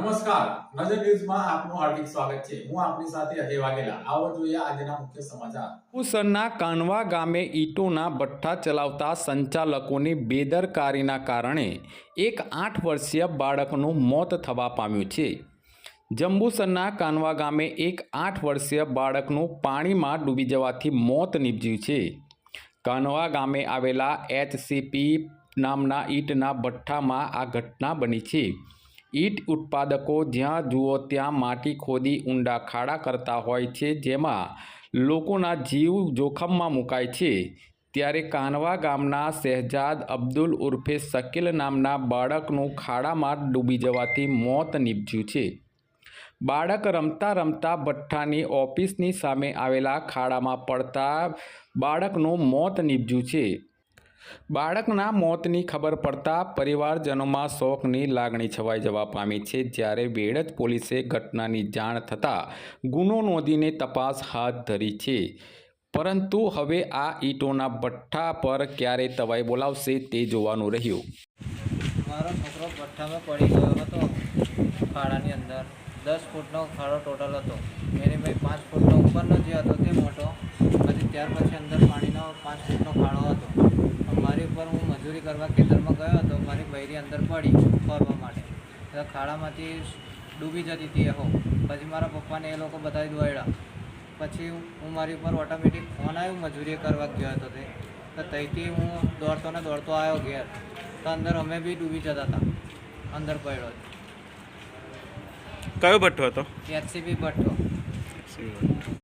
નમસ્કાર. નજર ન્યૂઝમાં આપનું હાર્દિક સ્વાગત છે. હું આપની સાથે અજય વાઘેલા. આવો જોઈએ આજના મુખ્ય સમાચાર. પુસરના કાનવા ગામે ઈંટોના ભઠ્ઠા ચલાવતા સંચાલકોની બેદરકારીના કારણે એક આઠ વર્ષીય બાળકનું મોત થવા પામ્યું છે. જંબુસરના કાનવા ગામે એક આઠ વર્ષીય બાળકનું પાણીમાં ડૂબી જવાથી મોત નીપજ્યું છે. કાનવા ગામે આવેલા એચસીપી નામના ઈંટના ભઠ્ઠામાં આ ઘટના બની છે. ઈંટ ઉત્પાદકો જ્યાં જુઓ ત્યાં માટી ખોદી, ઊંડા ખાડા કરતા હોય છે, જેમાં લોકોના જીવ જોખમમાં મુકાય છે. ત્યારે કાનવા ગામના શહેજાદ અબ્દુલ ઉર્ફે શકીલ નામના બાળકનું ખાડામાં ડૂબી જવાથી મોત નીપજ્યું છે. બાળક રમતા રમતા ભઠ્ઠાની ઓફિસની સામે આવેલા ખાડામાં પડતા બાળકનું મોત નીપજ્યું છે. બાળકના મોતની ખબર પડતા પરિવારજનોમાં શોકની લાગણી છવાઈ જવા પામી છે. જ્યારે વેડજ પોલીસે ઘટનાની જાણ થતાં ગુનો નોંધીને તપાસ હાથ ધરી છે. પરંતુ હવે આ ઈંટોના ભઠ્ઠા પર ક્યારે તવાઈ બોલાવશે તે જોવાનું રહ્યું. મારો છોકરો ભઠ્ઠામાં પડી ગયો હતો. ખાડાની અંદર દસ ફૂટનો ખાડો ટોટલ હતો. એને મેં ફૂટનો ઉપરનો જે હતો તે મોટો પછી ત્યાર પછી અંદર પાણીનો પાંચ ફૂટનો ખાડો હતો. મારી ઉપર હું મજૂરી કરવા ખેતરમાં ગયો હતો મારી બૈરી અંદર પડી ફરવા માટે. ખાડામાંથી ડૂબી જતી હતી એહો હો. પછી મારા પપ્પાને એ લોકો બધા દોડ્યા પછી હું મારી ઉપર ઓટોમેટિક ફોન આવ્યો મજૂરી કરવા ગયો હતો તે. તો ત્યાંથી હું દોડતો ને દોડતો આવ્યો ઘેર. તો અંદર અમે બી ડૂબી જતા હતા. અંદર પડ્યો કયો ભઠ્ઠો હતો? એચસીબી ભઠ્ઠો.